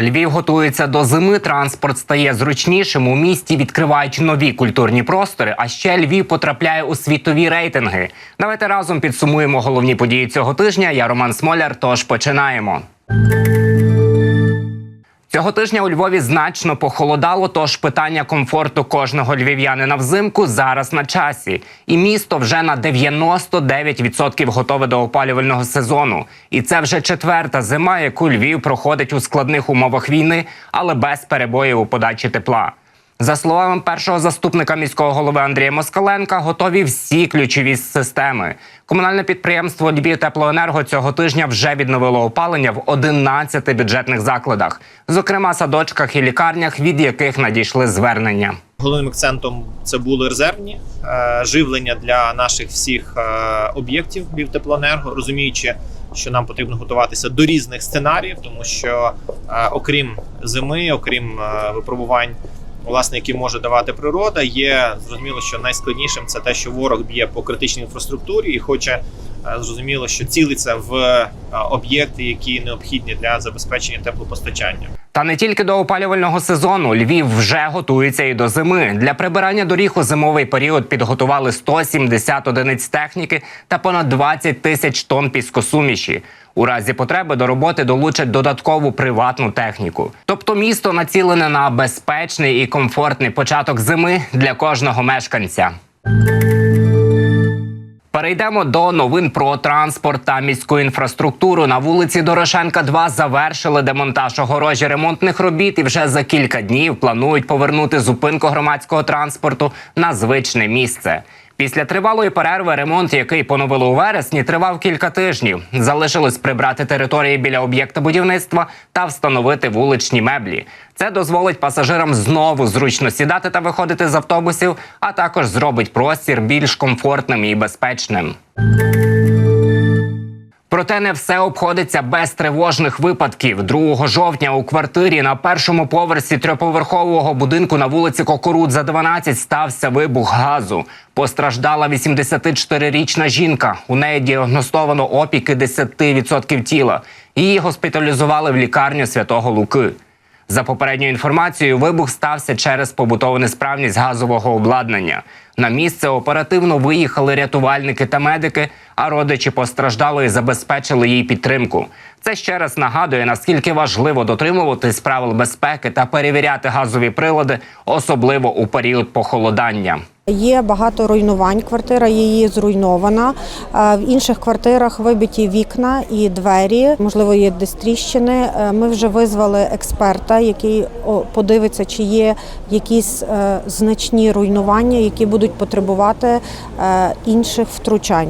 Львів готується до зими. Транспорт стає зручнішим. У місті відкривають нові культурні простори. А ще Львів потрапляє у світові рейтинги. Давайте разом підсумуємо головні події цього тижня. Я Роман Смоляр. Тож починаємо. Цього тижня у Львові значно похолодало, тож питання комфорту кожного львів'янина взимку зараз на часі. І місто вже на 99% готове до опалювального сезону. І це вже четверта зима, яку Львів проходить у складних умовах війни, але без перебоїв у подачі тепла. За словами першого заступника міського голови Андрія Москаленка, готові всі ключові системи. Комунальне підприємство «Львівтеплоенерго» цього тижня вже відновило опалення в 11 бюджетних закладах, зокрема садочках і лікарнях, від яких надійшли звернення. Головним акцентом це були резервні е, живлення для наших всіх е, об'єктів Львівтеплоенерго, розуміючи, що нам потрібно готуватися до різних сценаріїв, тому що е, окрім зими, окрім випробувань, власне, які може давати природа, є зрозуміло, що найскладнішим це те, що ворог б'є по критичній інфраструктурі і хоче е, зрозуміло, що цілиться в е, об'єкти, які необхідні для забезпечення теплопостачання. Та не тільки до опалювального сезону Львів вже готується і до зими. Для прибирання доріг у зимовий період підготували 170 одиниць техніки та понад 20 тисяч тонн піскосуміші. У разі потреби до роботи долучать додаткову приватну техніку. Тобто місто націлене на безпечний і комфортний початок зими для кожного мешканця. Перейдемо до новин про транспорт та міську інфраструктуру. На вулиці Дорошенка 2 завершили демонтаж огорожі ремонтних робіт і вже за кілька днів планують повернути зупинку громадського транспорту на звичне місце. Після тривалої перерви ремонт, який поновили у вересні, тривав кілька тижнів. Залишилось прибрати території біля об'єкта будівництва та встановити вуличні меблі. Це дозволить пасажирам знову зручно сідати та виходити з автобусів, а також зробить простір більш комфортним і безпечним. Проте не все обходиться без тривожних випадків. 2 жовтня у квартирі на першому поверсі трьохповерхового будинку на вулиці Кокорудза 12 стався вибух газу. Постраждала 84-річна жінка. У неї діагностовано опіки 10% тіла. Її госпіталізували в лікарню Святого Луки. За попередньою інформацією, вибух стався через побутову несправність газового обладнання. На місце оперативно виїхали рятувальники та медики, а родичі постраждалої забезпечили їй підтримку. Це ще раз нагадує, наскільки важливо дотримуватись правил безпеки та перевіряти газові прилади, особливо у період похолодання. Є багато руйнувань. Квартира її зруйнована. Е, В інших квартирах вибиті вікна і двері. Можливо, є десь тріщини. Е, Ми вже визвали експерта, який подивиться, чи є якісь е, значні руйнування, які будуть потребувати інших втручань.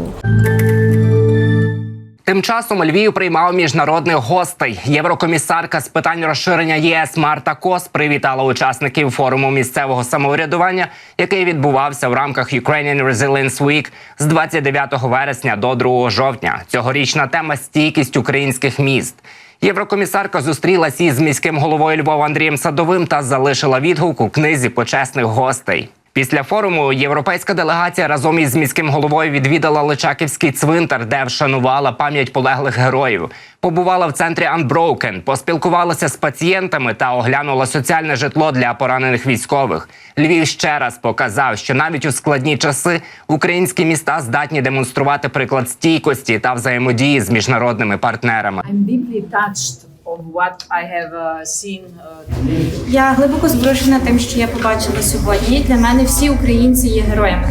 Тим часом Львів приймав міжнародних гостей. Єврокомісарка з питань розширення ЄС Марта Кос привітала учасників форуму місцевого самоврядування, який відбувався в рамках Ukrainian Resilience Week з 29 вересня до 2 жовтня. Цьогорічна тема стійкість українських міст. Єврокомісарка зустрілась із міським головою Львова Андрієм Садовим та залишила відгук у книзі почесних гостей. Після форуму європейська делегація разом із міським головою відвідала Личаківський цвинтар, де вшанувала пам'ять полеглих героїв. Побувала в центрі Unbroken, поспілкувалася з пацієнтами та оглянула соціальне житло для поранених військових. Львів ще раз показав, що навіть у складні часи українські міста здатні демонструвати приклад стійкості та взаємодії з міжнародними партнерами. I'm deeply touched of what I have uh, seen uh, today. Я глибоко зворушена тим, що я побачила сьогодні. Для мене всі українці є героями.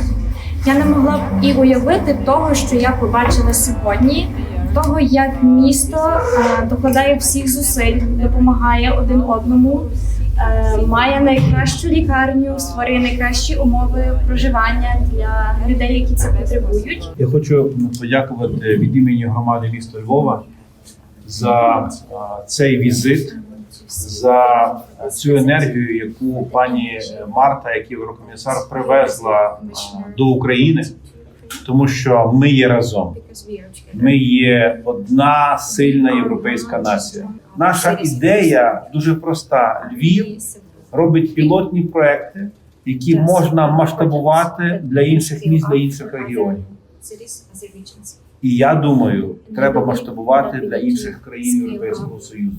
Я не могла б і уявити того, що я побачила сьогодні, того, як місто е, докладає всіх зусиль, допомагає один одному, е, має найкращу лікарню, створює найкращі умови проживання для людей, які це потребують. Я хочу подякувати від імені громади міста Львова за цей візит, за цю енергію, яку пані Марта, як єврокомісар, привезла до України, тому що ми є разом. Ми є одна сильна європейська нація. Наша ідея дуже проста: Львів робить пілотні проекти, які можна масштабувати для інших міст, для інших регіонів. І я думаю, треба масштабувати для інших країн Європейського Союзу.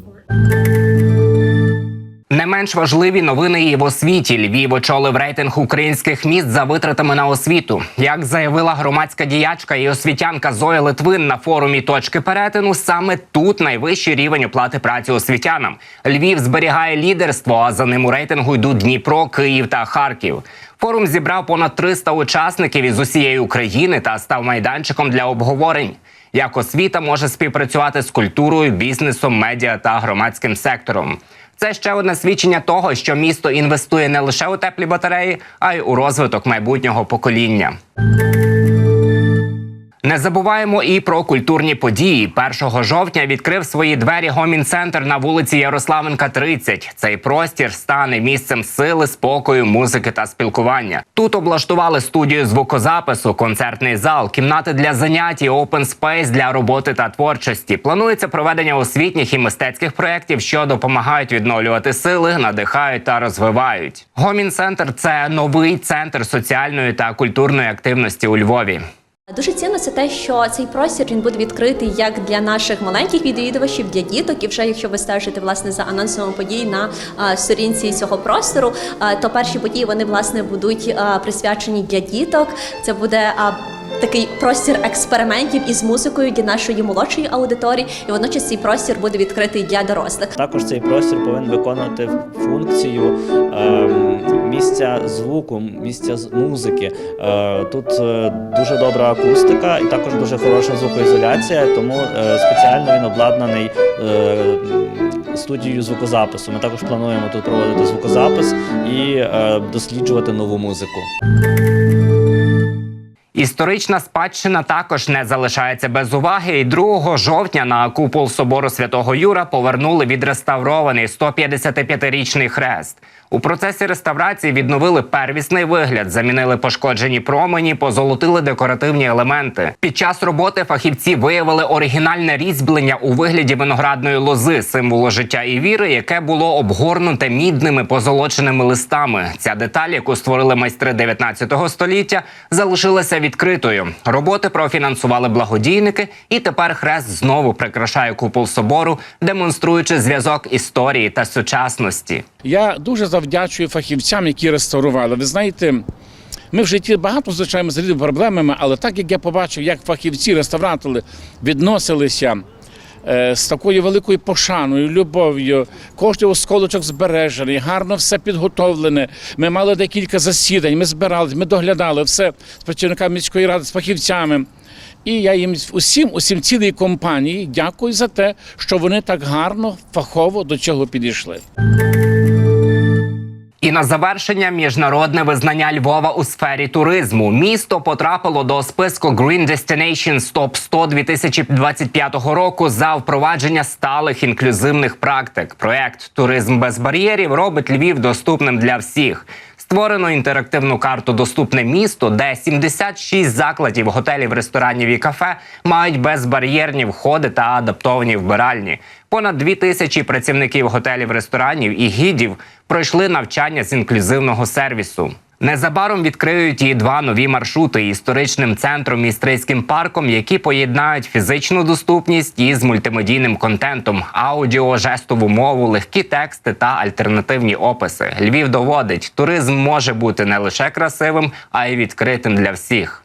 Менш важливі новини і в освіті. Львів очолив рейтинг українських міст за витратами на освіту. Як заявила громадська діячка і освітянка Зоя Литвин на форумі точки перетину, саме тут найвищий рівень оплати праці освітянам. Львів зберігає лідерство, а за ним у рейтингу йдуть Дніпро, Київ та Харків. Форум зібрав понад 300 учасників із усієї України та став майданчиком для обговорень. Як освіта може співпрацювати з культурою, бізнесом, медіа та громадським сектором. Це ще одне свідчення того, що місто інвестує не лише у теплі батареї, а й у розвиток майбутнього покоління. Не забуваємо і про культурні події. 1 жовтня відкрив свої двері гомін-центр на вулиці Ярославенка, 30. Цей простір стане місцем сили, спокою, музики та спілкування. Тут облаштували студію звукозапису, концертний зал, кімнати для занять і open space для роботи та творчості. Планується проведення освітніх і мистецьких проєктів, що допомагають відновлювати сили, надихають та розвивають. Гомін-центр це новий центр соціальної та культурної активності у Львові. Дуже цінно це те, що цей простір він буде відкритий як для наших маленьких відвідувачів, для діток. І вже якщо ви стежите власне за анонсом подій на а, сторінці цього простору, а, то перші події вони власне будуть а, присвячені для діток. Це буде а, Такий простір експериментів із музикою для нашої молодшої аудиторії, і водночас цей простір буде відкритий для дорослих. Також цей простір повинен виконувати функцію ем, місця звуку, місця музики. Е, Тут е, дуже добра акустика і також дуже хороша звукоізоляція, тому е, спеціально він обладнаний студією звукозапису. Ми також плануємо тут проводити звукозапис і досліджувати нову музику. Історична спадщина також не залишається без уваги. І 2 жовтня на купол собору святого Юра повернули відреставрований 155-річний хрест. У процесі реставрації відновили первісний вигляд, замінили пошкоджені промені, позолотили декоративні елементи. Під час роботи фахівці виявили оригінальне різьблення у вигляді виноградної лози, символу життя і віри, яке було обгорнуте мідними позолоченими листами. Ця деталь, яку створили майстри 19 століття, залишилася відкритою. Роботи профінансували благодійники, і тепер хрест знову прикрашає купол собору, демонструючи зв'язок історії та сучасності. Я дуже завдячую фахівцям, які реставрували. Ви знаєте, ми в житті багато зустрічаємо з різними проблемами, але так як я побачив, як фахівці, реставратори відносилися з такою великою пошаною, любов'ю, кожний осколочок збережений, гарно все підготовлене. Ми мали декілька засідань, ми збирали, ми доглядали все з працівниками міської ради, з фахівцями. І я їм усім, усім цілій компанії дякую за те, що вони так гарно, фахово до цього підійшли. І на завершення міжнародне визнання Львова у сфері туризму. Місто потрапило до списку Green Destinations Top 100 2025 року за впровадження сталих інклюзивних практик. Проект Туризм без бар'єрів робить Львів доступним для всіх. Створено інтерактивну карту Доступне місто, де 76 закладів, готелів, ресторанів і кафе мають безбар'єрні входи та адаптовані вбиральні. Понад дві тисячі працівників готелів, ресторанів і гідів пройшли навчання з інклюзивного сервісу. Незабаром відкриють і два нові маршрути історичним центром і стрийським парком, які поєднають фізичну доступність із мультимедійним контентом, аудіо, жестову мову, легкі тексти та альтернативні описи. Львів доводить, туризм може бути не лише красивим, а й відкритим для всіх.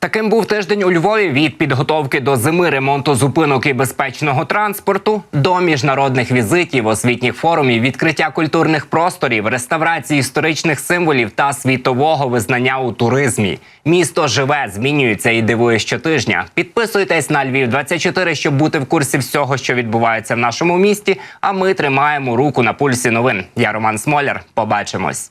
Таким був тиждень у Львові від підготовки до зими, ремонту зупинок і безпечного транспорту до міжнародних візитів, освітніх форумів, відкриття культурних просторів, реставрації історичних символів та світового визнання у туризмі. Місто живе, змінюється і дивує щотижня. Підписуйтесь на Львів 24 щоб бути в курсі всього, що відбувається в нашому місті. А ми тримаємо руку на пульсі новин. Я Роман Смоляр. Побачимось.